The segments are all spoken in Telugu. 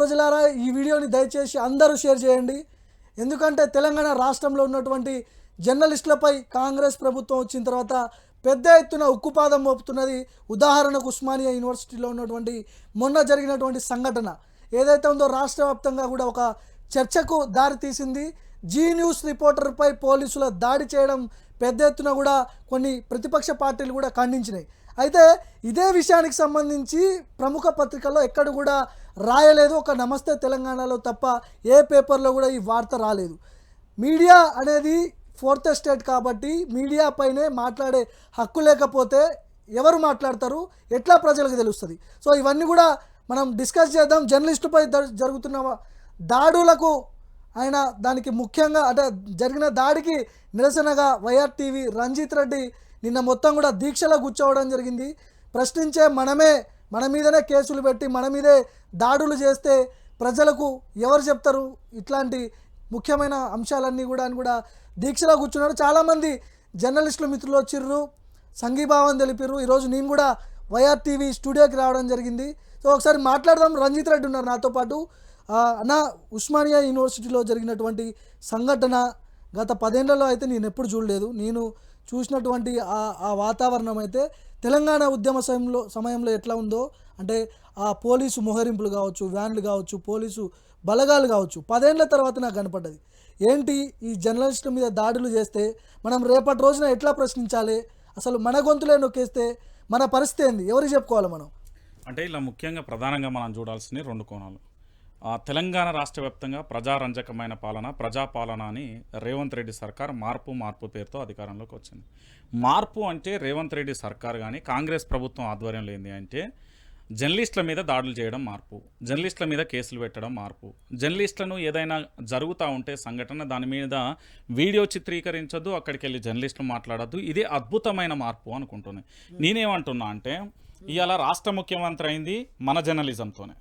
ప్రజలారా ఈ వీడియోని దయచేసి అందరూ షేర్ చేయండి. ఎందుకంటే తెలంగాణ రాష్ట్రంలో ఉన్నటువంటి జర్నలిస్టులపై కాంగ్రెస్ ప్రభుత్వం వచ్చిన తర్వాత పెద్ద ఎత్తున ఉక్కుపాదం మోపుతున్నది ఉదాహరణకు ఉస్మానియా యూనివర్సిటీలో ఉన్నటువంటి మొన్న జరిగినటువంటి సంఘటన. ఏదైతే ఉందో రాష్ట్ర వ్యాప్తంగా కూడా ఒక చర్చకు దారితీసింది జీ న్యూస్ రిపోర్టర్పై పోలీసుల దాడి చేయడం పెద్ద ఎత్తున కూడా కొన్ని ప్రతిపక్ష పార్టీలు కూడా ఖండించినాయి. అయితే ఇదే విషయానికి సంబంధించి ప్రముఖ పత్రికల్లో ఎక్కడ కూడా రాయలేదు. ఒక నమస్తే తెలంగాణలో తప్ప ఏ పేపర్లో కూడా ఈ వార్త రాలేదు. మీడియా అనేది ఫోర్త్ స్టేట్ కాబట్టి మీడియా పైనే మాట్లాడే హక్కు లేకపోతే ఎవరు మాట్లాడతారు? ఎట్లా ప్రజలకు తెలుస్తుంది? సో ఇవన్నీ కూడా మనం డిస్కస్ చేద్దాం. జర్నలిస్టుపై జరుగుతున్న దాడులకు ఆయన దానికి ముఖ్యంగా అంటే జరిగిన దాడికి నిరసనగా వైఆర్ టీవీ రంజిత్ రెడ్డి నిన్న మొత్తం కూడా దీక్షలో కూర్చోవడం జరిగింది. ప్రశ్నించే మనమే మన మీదనే కేసులు పెట్టి మన మీదే దాడులు చేస్తే ప్రజలకు ఎవరు చెప్తారు? ఇట్లాంటి ముఖ్యమైన అంశాలన్నీ కూడా అని కూడా దీక్షలో కూర్చున్నారు. చాలామంది జర్నలిస్టులు మిత్రులు వచ్చిర్రు సంఘీభావం తెలిపారు ఈరోజు నేను కూడా వైఆర్ టీవీ స్టూడియోకి రావడం జరిగింది. సో ఒకసారి మాట్లాడదాం. రంజిత్ రెడ్డి ఉన్నారు నాతో పాటు. నా ఉస్మానియా యూనివర్సిటీలో జరిగినటువంటి సంఘటన గత పదేళ్ళలో అయితే నేను ఎప్పుడు చూడలేదు. నేను చూసినటువంటి ఆ వాతావరణం అయితే తెలంగాణ ఉద్యమ సమయంలో సమయంలో ఎట్లా ఉందో అంటే ఆ పోలీసు మొహరింపులు కావచ్చు వ్యాన్లు కావచ్చు పోలీసు బలగాలు కావచ్చు పదేళ్ళ తర్వాత నాకు కనపడ్డది. ఏంటి ఈ జర్నలిస్టుల మీద దాడులు చేస్తే మనం రేపటి రోజున ఎట్లా ప్రశ్నించాలి? అసలు మన గొంతులే నొక్కేస్తే మన పరిస్థితి ఏంది? ఎవరికి చెప్పుకోవాలి మనం? అంటే ఇలా ముఖ్యంగా ప్రధానంగా మనం చూడాల్సిన రెండు కోణాలు. తెలంగాణ రాష్ట్ర వ్యాప్తంగా ప్రజారంజకమైన పాలన ప్రజాపాలన అని రేవంత్ రెడ్డి సర్కార్ మార్పు మార్పు పేరుతో అధికారంలోకి వచ్చింది. మార్పు అంటే రేవంత్ రెడ్డి సర్కార్ కానీ కాంగ్రెస్ ప్రభుత్వం ఆధ్వర్యంలో ఏంది అంటే జర్నలిస్టుల మీద దాడులు చేయడం మార్పు జర్నలిస్టుల మీద కేసులు పెట్టడం మార్పు. జర్నలిస్టులను ఏదైనా జరుగుతూ ఉంటే సంఘటన దాని మీద వీడియో చిత్రీకరించొద్దు అక్కడికి వెళ్ళి జర్నలిస్టులు మాట్లాడద్దు. ఇది అద్భుతమైన మార్పు అనుకుంటున్నాను నేనేమంటున్నా అంటే ఇవాళ రాష్ట్ర ముఖ్యమంత్రి అయింది మన జర్నలిజంతోనే.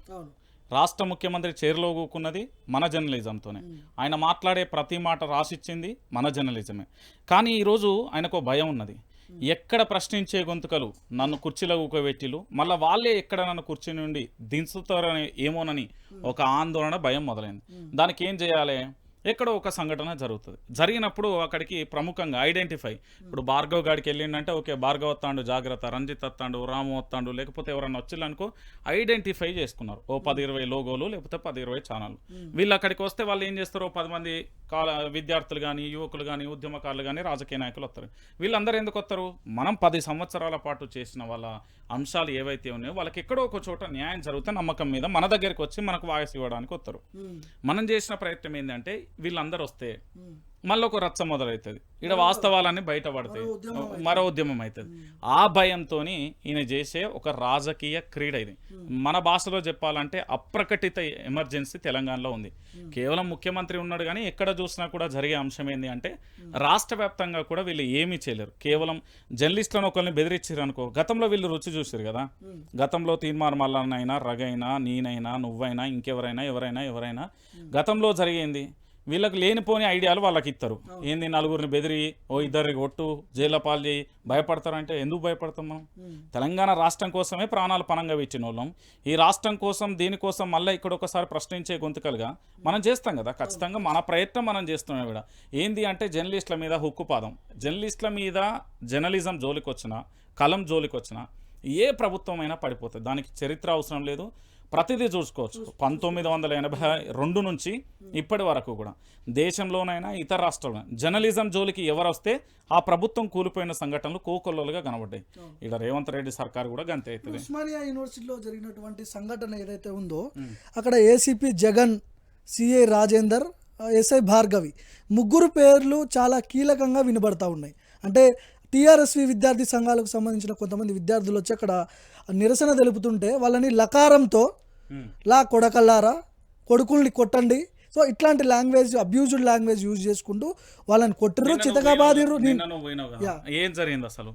రాష్ట్ర ముఖ్యమంత్రి చైర్లో కూకున్నది మన జర్నలిజంతోనే. ఆయన మాట్లాడే ప్రతి మాట రాసిచ్చింది మన జర్నలిజమే. కానీ ఈరోజు ఆయనకు భయం ఉన్నది. ఎక్కడ ప్రశ్నించే గొంతుకలు నన్ను కుర్చీలో ఊకబెట్టిలు మళ్ళీ వాళ్ళే ఎక్కడ నన్ను కుర్చీ నుండి దించుతారని ఏమోనని ఒక ఆందోళన భయం మొదలైంది. దానికి ఏం చేయాలి? ఎక్కడో ఒక సంఘటన జరుగుతుంది. జరిగినప్పుడు అక్కడికి ప్రముఖంగా ఐడెంటిఫై. ఇప్పుడు భార్గవ్ గాడికి వెళ్ళిండంటే ఓకే భార్గవ్ వస్తాడు జాగ్రత్త రంజిత్ వస్తాడు రాము వస్తాడు లేకపోతే ఎవరన్నా వచ్చిల్లనుకో ఐడెంటిఫై చేసుకున్నారు. ఓ పది ఇరవై లోగోలు లేకపోతే పది ఇరవై ఛానల్ వీళ్ళు అక్కడికి వస్తే వాళ్ళు ఏం చేస్తారు? పది మంది కాల విద్యార్థులు కానీ యువకులు కానీ ఉద్యమకారులు కానీ రాజకీయ నాయకులు వస్తారు. వీళ్ళందరూ ఎందుకు వస్తారు? మనం పది సంవత్సరాల పాటు చేసిన వాళ్ళ అంశాలు ఏవైతే ఉన్నాయో వాళ్ళకి ఎక్కడో ఒక చోట న్యాయం జరిగితే నమ్మకం మీద మన దగ్గరికి వచ్చి మనకు వాయిస్ ఇవ్వడానికి వస్తారు. మనం చేసిన ప్రయత్నం ఏంటంటే వీళ్ళందరూ వస్తే మళ్ళీ ఒక రచ్చ మొదలవుతుంది ఇక్కడ వాస్తవాలన్నీ బయటపడతాయి. మరో ఉద్యమం అవుతుంది. ఆ భయంతో ఈయన చేసే ఒక రాజకీయ క్రీడ ఇది. మన భాషలో చెప్పాలంటే అప్రకటిత ఎమర్జెన్సీ తెలంగాణలో ఉంది. కేవలం ముఖ్యమంత్రి ఉన్నాడు కానీ ఎక్కడ చూసినా కూడా జరిగే అంశం ఏంటి అంటే రాష్ట్ర వ్యాప్తంగా కూడా వీళ్ళు ఏమీ చేయలేరు. కేవలం జర్నలిస్టులను ఒకరిని బెదిరించారు అనుకో గతంలో వీళ్ళు రుచి చూసారు కదా. గతంలో తీన్మార్ మల్లన్నైనా రగైనా నేనైనా నువ్వైనా ఇంకెవరైనా ఎవరైనా ఎవరైనా గతంలో జరిగేంది? వీళ్ళకి లేనిపోని ఐడియాలు వాళ్ళకి ఇస్తారు ఏంది నలుగురిని బెదిరి ఓ ఇద్దరిని కొట్టు జైల్లో పాలు చేయి భయపడతారంటే ఎందుకు భయపడతాం మనం? తెలంగాణ రాష్ట్రం కోసమే ప్రాణాలు పనంగా పెట్టిన వాళ్ళం ఈ రాష్ట్రం కోసం దీనికోసం మళ్ళీ ఇక్కడ ఒకసారి ప్రశ్నించే గొంతుకలుగా మనం చేస్తాం కదా. ఖచ్చితంగా మన ప్రయత్నం మనం చేస్తున్నాం కూడా. ఏంది అంటే జర్నలిస్టుల మీద హుక్కుపాదం జర్నలిస్టుల మీద జర్నలిజం జోలికి వచ్చిన కలం జోలికి వచ్చిన ఏ ప్రభుత్వం అయినా పడిపోతుంది దానికి చరిత్ర అవసరం లేదు. ప్రతిదీ చూసుకోవచ్చు. పంతొమ్మిది వందల ఎనభై రెండు నుంచి ఇప్పటి వరకు కూడా. దేశంలోనైనా ఇతర రాష్ట్రాల్లో జర్నలిజం జోలికి ఎవరు వస్తే ఆ ప్రభుత్వం కూలిపోయిన సంఘటనలు కోకొల్లలుగా కనబడ్డాయి. ఇక్కడ రేవంత్ రెడ్డి సర్కార్ కూడా గంతే అవుతుంది ఉస్మానియా యూనివర్సిటీలో జరిగినటువంటి సంఘటన ఏదైతే ఉందో అక్కడ ACP Jagan CI Rajender SI Bhargavi ముగ్గురు పేర్లు చాలా కీలకంగా వినబడతా ఉన్నాయి. అంటే టీఆర్ఎస్వి విద్యార్థి సంఘాలకు సంబంధించిన కొంతమంది విద్యార్థులు వచ్చి అక్కడ నిరసన తెలుపుతుంటే వాళ్ళని లకారంతో లా కొడకల్లారా? కొడుకుల్ని కొట్టండి. సో ఇట్లాంటి లాంగ్వేజ్ అబ్యూజ్డ్ లాంగ్వేజ్ యూజ్ చేసుకుంటూ వాళ్ళని కొట్టిర్రు చితగా బాదిర్రు నేను ఏం జరిగింది అసలు?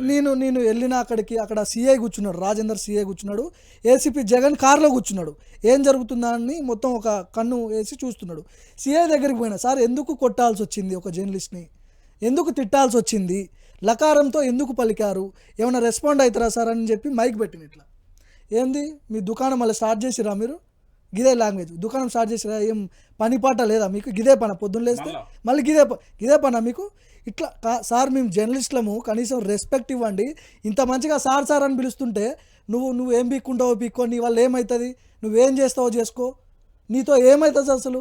నేను నేను వెళ్ళిన అక్కడికి అక్కడ సీఐ కూర్చున్నాడు రాజేందర్ సీఐ కూర్చున్నాడు. ఏసీపీ జగన్ కార్లో కూర్చున్నాడు. ఏం జరుగుతుందా అని మొత్తం ఒక కన్ను వేసి చూస్తున్నాడు. సీఐ దగ్గరికి పోయినా సార్ ఎందుకు కొట్టాల్సి వచ్చింది ఒక జర్నలిస్ట్ని? ఎందుకు తిట్టాల్సి వచ్చింది? లకారంతో ఎందుకు పలికారు? ఏమైనా రెస్పాండ్ అవుతారా సార్? అని చెప్పి మైక్ పెట్టిన ఇట్లా. ఏంది? మీ దుకాణం మళ్ళీ స్టార్ట్ చేసిరా మీరు? గిదే లాంగ్వేజ్ దుకాణం స్టార్ట్ చేసిరా ఏం పని పాట లేదా మీకు? గిదే పన? పొద్దున్న లేస్తే? మళ్ళా. గిదే గిదే పనా మీకు? ఇట్లా సార్ మేము జర్నలిస్టులము కనీసం రెస్పెక్ట్ ఇవ్వండి. ఇంత మంచిగా సార్ సార్ అని పిలుస్తుంటే నువ్వు నువ్వు ఏం పీక్కుంటావో పీక్కో నీ వల్ల ఏమవుతుంది నువ్వేం చేస్తావో చేసుకో. నీతో ఏమవుతుంది అసలు?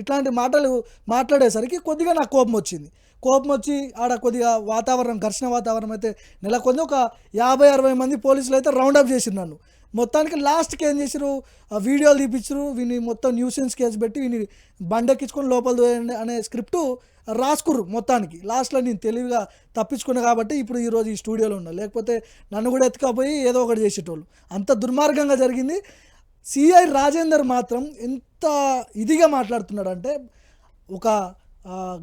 ఇట్లాంటి మాటలు మాట్లాడేసరికి కొద్దిగా నాకు కోపం వచ్చింది. కోపం వచ్చి ఆడ కొద్దిగా వాతావరణం ఘర్షణ వాతావరణం అయితే నెలకొంది. ఒక యాభై అరవై మంది పోలీసులు అయితే రౌండప్ చేసిరు నన్ను. మొత్తానికి లాస్ట్కి ఏం చేసిరు ఆ వీడియోలు తీపిచ్చారు వీని మొత్తం న్యూసెన్స్ కేసు పెట్టి వీని బండెక్కించుకొని లోపల అనే స్క్రిప్టు రాసుకుర్రు మొత్తానికి. లాస్ట్లో నేను తెలివిగా తప్పించుకున్నా కాబట్టి ఇప్పుడు ఈరోజు ఈ స్టూడియోలో ఉన్నా. లేకపోతే నన్ను కూడా ఎత్తుకపోయి ఏదో ఒకటి చేసేటోళ్ళు. అంత దుర్మార్గంగా జరిగింది. సిఐ రాజేందర్ మాత్రం ఎంత ఇదిగా మాట్లాడుతున్నాడు అంటే ఒక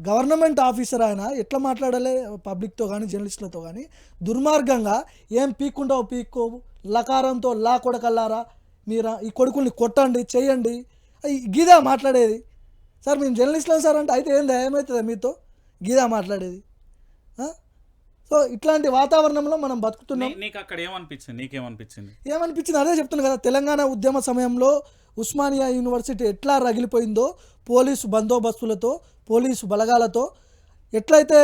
గవర్నమెంట్ ఆఫీసర్ ఆయన ఎట్లా మాట్లాడాలి? పబ్లిక్తో కానీ జర్నలిస్టులతో కానీ దుర్మార్గంగా ఏం పీక్కుంటావు పీక్కోవు. లకారంతో లా కొడకల్లారా? మీరు ఈ కొడుకుల్ని కొట్టండి చెయ్యండి అయ్ గీదా మాట్లాడేది. సార్ మేము జర్నలిస్టులం సార్ అంటే అయితే ఏంది ఏమవుతుంది మీతో? గీదా మాట్లాడేది? సో ఇట్లాంటి వాతావరణంలో మనం బతుకుతున్నాం. నీకు అక్కడ ఏమనిపించింది నీకేమనిపించింది? ఏమనిపించింది? అదే చెప్తున్నా కదా తెలంగాణ ఉద్యమ సమయంలో ఉస్మానియా యూనివర్సిటీ ఎట్లా రగిలిపోయిందో పోలీసు బందోబస్తులతో పోలీసు బలగాలతో ఎట్లయితే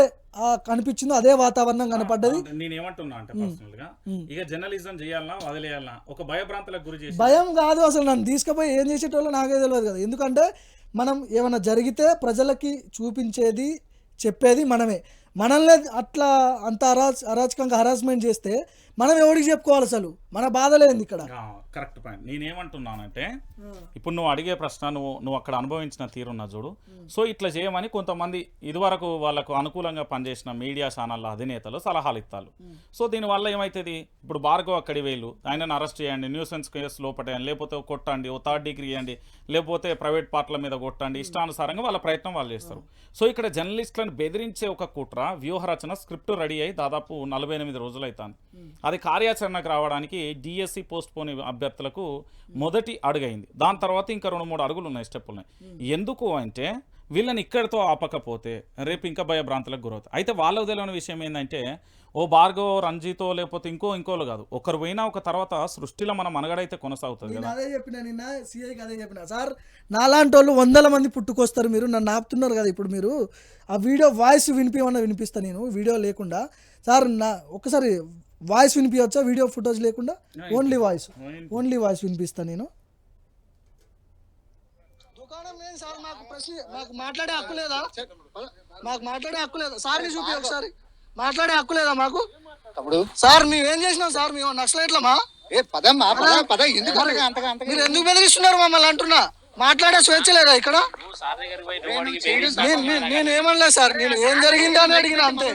కనిపించిందో అదే వాతావరణం కనపడ్డది. నేను ఏమంటున్నా అంటే పర్సనల్గా ఇక జర్నలిజం చేయాలన్నా వదిలేయాలన్నా ఒక భయభ్రాంతులకు గురి చేసి భయం కాదు అసలు నన్ను తీసుకుపోయి ఏం చేసేటోళ్ళో నాకే తెలియదు కదా. ఎందుకంటే మనం ఏమైనా జరిగితే ప్రజలకి చూపించేది చెప్పేది మనమే. మనల్ని అట్లా అంత అరాచ అరాచకంగా హరాస్మెంట్ చేస్తే మనం ఎవరికి చెప్పుకోవాలి అసలు? మన బాధలేంది ఇక్కడ? కరెక్ట్ పాయింట్ నేనేమంటున్నానంటే ఇప్పుడు నువ్వు అడిగే ప్రశ్న నువ్వు నువ్వు అక్కడ అనుభవించిన తీరున్న చూడు. సో ఇట్లా చేయమని కొంతమంది ఇదివరకు వాళ్ళకు అనుకూలంగా పనిచేసిన మీడియా ఛానళ్ళ అధినేతలు సలహాలు ఇస్తారు సో దీనివల్ల ఏమవుతుంది ఇప్పుడు భార్గవ్ అక్కడి వేలు ఆయనను అరెస్ట్ చేయండి న్యూసెన్స్ కేసు లోపటేయండి లేకపోతే కొట్టండి ఓ థర్డ్ డిగ్రీ ఇవ్వండి లేకపోతే ప్రైవేట్ పార్ట్ల మీద కొట్టండి ఇష్టానుసారంగా వాళ్ళ ప్రయత్నం వాళ్ళు చేస్తారు. సో ఇక్కడ జర్నలిస్టులను బెదిరించే ఒక కుట్ర వ్యూహరచన స్క్రిప్ట్ రెడీ అయ్యి దాదాపు నలభై ఎనిమిది రోజులు అవుతాను అది కార్యాచరణకు రావడానికి డిఎస్సి పోస్ట్ పోన్ అభ్యర్థులకు మొదటి అడుగైంది. దాని తర్వాత ఇంకా రెండు మూడు అడుగులు ఉన్నాయి స్టెప్పులు ఉన్నాయి ఎందుకు అంటే వీళ్ళని ఇక్కడితో ఆపకపోతే రేపు ఇంకా భయభ్రాంతులకు గురవుతాయి అయితే వాళ్ళకు తెలియని విషయం ఏంటంటే ఓ భార్గవ్ రంజితో లేకపోతే ఇంకో ఇంకోలు కాదు. ఒకరు పోయినా ఒక తర్వాత సృష్టిలో మన మనగడైతే కొనసాగుతుంది నేను అదే చెప్పిన నిన్న సిఐకి అదే చెప్పిన. సార్ నాలాంటి వాళ్ళు వందల మంది పుట్టుకొస్తారు మీరు నన్ను ఆపుతున్నారు కదా ఇప్పుడు మీరు. ఆ వీడియో వాయిస్ వినిపించమన్నా వినిపిస్తా నేను వీడియో లేకుండా. సార్ నా ఒక్కసారి వాయిస్ వినిపించవచ్చా? వీడియో ఫుటేజ్ లేకుండా? ఓన్లీ వాయిస్ ఓన్లీ వాయిస్ వినిపిస్తా. నేను. దుకాణం లేదు సార్? మాకు ప్రశ్న మాకు మాట్లాడే హక్కు లేదా? మాకు మాట్లాడే హక్కు లేదా? సార్ని చూపి ఒకసారి. మాట్లాడే హక్కు లేదా మాకు? తమ్ముడు. సార్ మేమేం చేసినాం సార్? మేము నక్సలైట్లమా? ఏ పదమ్మా పద పద. ఎందుకు అంతగా అంతగా అంతగా మీరు ఎందుకు బెదిరిస్తున్నారు మమ్మల్ని అంటున్నా? మాట్లాడే స్వేచ్ఛ లేదా ఇక్కడ? నేను- ఏమనలేదు సార్. నేను ఏం జరిగింది అని అడిగిన అంతే.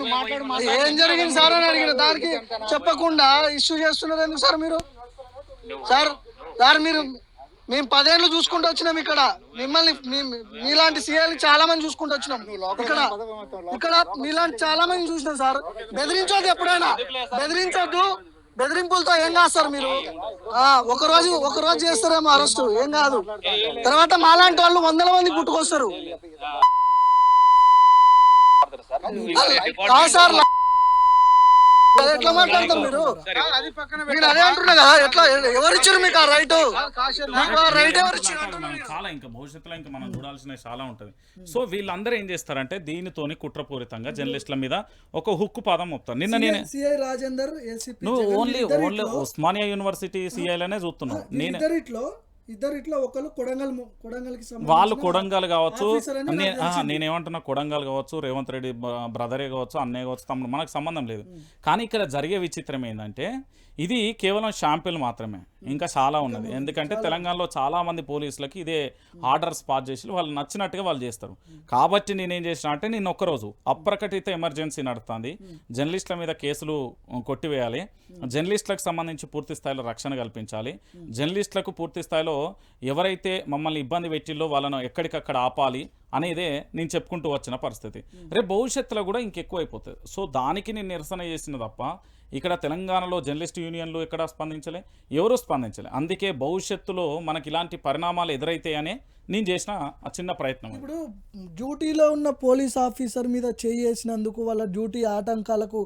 ఏం జరిగింది సార్ అని అడిగిన దానికి చెప్పకుండా ఇష్యూ చేస్తున్నారు ఎందుకు సార్ మీరు? సార్ సార్ మీరు మేము పదేళ్ళు చూసుకుంటూ వచ్చినాం ఇక్కడ. మిమ్మల్ని మీలాంటి సీఎల్ చాలా మంది చూసుకుంటూ వచ్చినాం. ఇక్కడ ఇక్కడ మీలాంటి చాలా మంది చూసినాం సార్. బెదిరించొద్దు ఎప్పుడైనా. బెదిరించొద్దు. బెదిరింపులతో ఏం కాదు సార్ మీరు? ఆ, ఒక రోజు ఒక రోజు చేస్తారేమో అరెస్ట్ ఏం కాదు. తర్వాత మాలాంటి వాళ్ళు వందల మంది పుట్టుకొస్తారు. సార్ ఎట్లా మాట్లాడతారు మీరు? మీరు అదే అంటున్నా కదా ఎట్లా ఎవరు ఇచ్చారు మీకు ఆ రైట్? రైట్ చాలా ఇంకా భవిష్యత్తులో ఇంకా మనం చూడాల్సినవి చాలా ఉంటుంది. సో వీళ్ళందరూ ఏం చేస్తారంటే దీనితోని కుట్రపూరితంగా జర్నలిస్టుల మీద ఒక హుక్కు పాదం మోపుతారు. నిన్న నేను సిఐ రాజేందర్ ఏసీపీ నువ్వు ఓన్లీ ఓన్లీ ఉస్మానియా యూనివర్సిటీ సిఐలనే చూస్తున్నావు. నేను ఇద్దరిట్లో ఇద్దరిట్లో ఒకరు కొడంగల్ కొడంగల్కి వాళ్ళు కొడంగల్ కావచ్చు. నేనేమంటున్నా కొడంగల్ కావచ్చు రేవంత్ రెడ్డి బ్రదరే కావచ్చు అన్నయ్య కావచ్చు తమ్ముడు మనకు సంబంధం లేదు. కానీ ఇక్కడ జరిగే విచిత్రం ఏంటంటే ఇది కేవలం షాంపిల్ మాత్రమే. ఇంకా చాలా ఉన్నది. ఎందుకంటే తెలంగాణలో చాలా మంది పోలీసులకి ఇదే ఆర్డర్స్ పాస్ చేసి వాళ్ళు నచ్చినట్టుగా వాళ్ళు చేస్తారు. కాబట్టి నేనేం చేసిన అంటే నేను ఒక్కరోజు అప్రకటిత ఎమర్జెన్సీ నడుస్తుంది జర్నలిస్టుల మీద కేసులు కొట్టివేయాలి. జర్నలిస్టులకు సంబంధించి పూర్తి స్థాయిలో రక్షణ కల్పించాలి. జర్నలిస్టులకు పూర్తి స్థాయిలో ఎవరైతే మమ్మల్ని ఇబ్బంది పెట్టిల్లో వాళ్ళను ఎక్కడికక్కడ ఆపాలి అనేదే నేను చెప్పుకుంటూ వచ్చిన పరిస్థితి. రేపు భవిష్యత్తులో కూడా ఇంకెక్కువ అయిపోతుంది సో దానికి నేను నిరసన చేసిన తప్ప ఇక్కడ తెలంగాణలో జర్నలిస్ట్ యూనియన్లు ఎక్కడ స్పందించలే? ఎవరు స్పందించలే. అందుకే భవిష్యత్తులో మనకి ఇలాంటి పరిణామాలు ఎదురైతాయనే నేను చేసిన చిన్న ప్రయత్నం. ఇప్పుడు డ్యూటీలో ఉన్న పోలీస్ ఆఫీసర్ మీద చేసినందుకు వాళ్ళ డ్యూటీ ఆటంకాలకు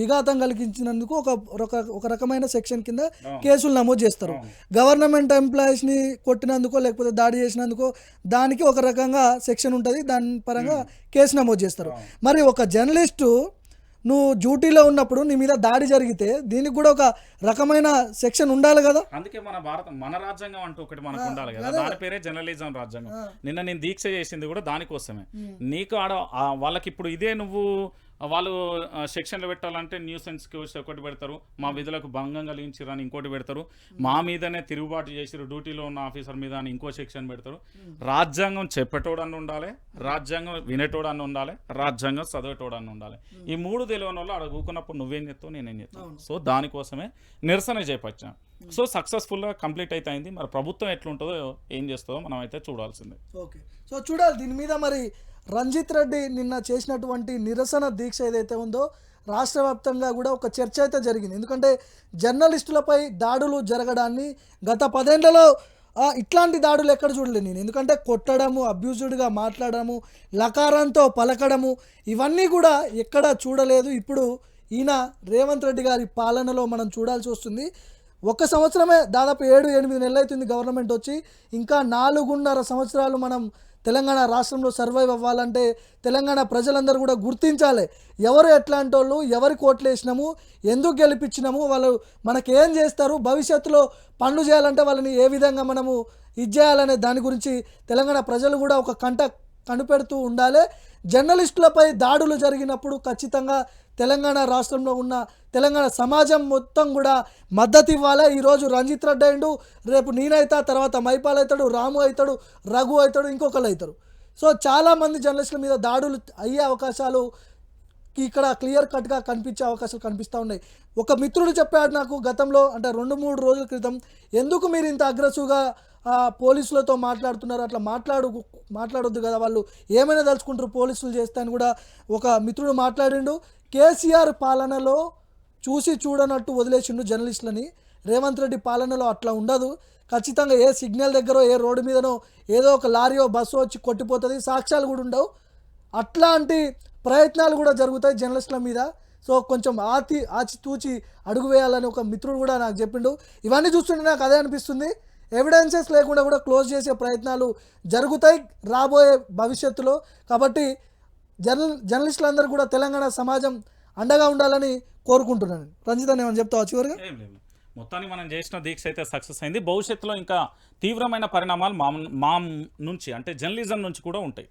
విఘాతం కలిగించినందుకు ఒక ఒక రకమైన సెక్షన్ కింద కేసులు నమోదు చేస్తారు. గవర్నమెంట్ ఎంప్లాయీస్ని కొట్టినందుకో లేకపోతే దాడి చేసినందుకో దానికి ఒక రకంగా సెక్షన్ ఉంటుంది. దాని పరంగా కేసు నమోదు చేస్తారు. మరి ఒక జర్నలిస్టు నువ్వు డ్యూటీలో ఉన్నప్పుడు నీ మీద దాడి జరిగితే దీనికి కూడా ఒక రకమైన సెక్షన్ ఉండాలి కదా? అందుకే మన భారత మన రాజ్యాంగం అంటూ ఒకటి మనకు ఉండాలి కదా. దాని పేరే జర్నలిజం రాజ్యాంగం. నిన్న నేను దీక్ష చేసింది కూడా దానికోసమే. నీకు ఆడ వాళ్ళకి ఇప్పుడు ఇదే నువ్వు వాళ్ళు సెక్షన్లు పెట్టాలంటే న్యూసెన్స్ ఒకటి పెడతారు. మా విధులకు భంగం కలిగించారు అని ఇంకోటి పెడతారు. మా మీదనే తిరుగుబాటు చేసిరు డ్యూటీలో ఉన్న ఆఫీసర్ మీద అని ఇంకో సెక్షన్ పెడతారు. రాజ్యాంగం చెప్పేటోడని ఉండాలి రాజ్యాంగం వినేటోడని ఉండాలి రాజ్యాంగం చదివేటోడని ఉండాలి. ఈ మూడు తెలియని వాళ్ళు అక్కడ కూకున్నప్పుడు నువ్వేం చెప్తావు నేనేం చెప్తాను. సో దానికోసమే నిరసన చేపట్టాం సో సక్సెస్ఫుల్గా కంప్లీట్ అయితే అయింది. మరి ప్రభుత్వం ఎట్లుంటుందో ఏం చేస్తుందో మనం అయితే చూడాల్సిందే. ఓకే. సో చూడాలి దీని మీద మరి రంజిత్ రెడ్డి నిన్న చేసినటువంటి నిరసన దీక్ష ఏదైతే ఉందో రాష్ట్ర వ్యాప్తంగా కూడా ఒక చర్చ అయితే జరిగింది. ఎందుకంటే జర్నలిస్టులపై దాడులు జరగడాన్ని గత పదేళ్ళలో ఇట్లాంటి దాడులు ఎక్కడ చూడలేదు నేను. ఎందుకంటే కొట్టడము అబ్యూజ్డ్గా మాట్లాడము లకారంతో పలకడము ఇవన్నీ కూడా ఎక్కడ చూడలేదు. ఇప్పుడు ఈయన రేవంత్ రెడ్డి గారి పాలనలో మనం చూడాల్సి వస్తుంది. ఒక సంవత్సరమే దాదాపు ఏడు ఎనిమిది నెలలు అవుతుంది గవర్నమెంట్ వచ్చి. ఇంకా నాలుగున్నర సంవత్సరాలు మనం తెలంగాణ రాష్ట్రంలో సర్వైవ్ అవ్వాలంటే తెలంగాణ ప్రజలందరూ కూడా గుర్తించాలి. ఎవరు ఎట్లాంటి వాళ్ళు ఎవరికి ఓట్లు వేసినాము ఎందుకు గెలిపించినాము వాళ్ళు మనకి ఏం చేస్తారు భవిష్యత్తులో పనులు చేయాలంటే వాళ్ళని ఏ విధంగా మనము ఇది చేయాలనే దాని గురించి తెలంగాణ ప్రజలు కూడా ఒక కంట కనిపెడుతూ ఉండాలి. జర్నలిస్టులపై దాడులు జరిగినప్పుడు ఖచ్చితంగా తెలంగాణ రాష్ట్రంలో ఉన్న తెలంగాణ సమాజం మొత్తం కూడా మద్దతు ఇవ్వాలి? ఈరోజు రంజిత్ రెడ్డి అయిండు రేపు నేనైతా తర్వాత మైపాల్ అవుతాడు రాము అవుతాడు రఘు అవుతాడు ఇంకొకళ్ళు అవుతారు. సో చాలామంది జర్నలిస్టుల మీద దాడులు అయ్యే అవకాశాలు ఇక్కడ క్లియర్ కట్గా కనిపించే అవకాశాలు కనిపిస్తూ ఉన్నాయి. ఒక మిత్రుడు చెప్పాడు నాకు గతంలో అంటే రెండు మూడు రోజుల క్రితం ఎందుకు మీరు ఇంత అగ్రెసివ్గా పోలీసులతో మాట్లాడుతున్నారు. అట్లా మాట్లాడు మాట్లాడొద్దు కదా వాళ్ళు. ఏమైనా తలుచుకుంటారు పోలీసులు చేస్తే అని కూడా ఒక మిత్రుడు మాట్లాడిండు. కేసీఆర్ పాలనలో చూసి చూడనట్టు వదిలేసిండు జర్నలిస్టులని. రేవంత్ రెడ్డి పాలనలో అట్లా ఉండదు. ఖచ్చితంగా ఏ సిగ్నల్ దగ్గర ఏ రోడ్డు మీదనో ఏదో ఒక లారీయో బస్సు వచ్చి కొట్టిపోతుంది. సాక్ష్యాలు కూడా ఉండవు. అట్లాంటి ప్రయత్నాలు కూడా జరుగుతాయి జర్నలిస్టుల మీద. సో కొంచెం ఆతి ఆచితూచి అడుగు వేయాలని ఒక మిత్రుడు కూడా నాకు చెప్పిండు. ఇవన్నీ చూస్తుంటే నాకు అదే అనిపిస్తుంది. ఎవిడెన్సెస్ లేకుండా కూడా క్లోజ్ చేసే ప్రయత్నాలు జరుగుతాయి రాబోయే భవిష్యత్తులో. కాబట్టి జర్నల్ జర్నలిస్టులందరూ కూడా తెలంగాణ సమాజం అండగా ఉండాలని కోరుకుంటున్నాను. రంజిత్ ఏమని చెప్తావా చివరిగా? మొత్తానికి మనం చేసిన దీక్ష అయితే సక్సెస్ అయింది. భవిష్యత్తులో ఇంకా తీవ్రమైన పరిణామాలు మా మా నుంచి అంటే జర్నలిజం నుంచి కూడా ఉంటాయి.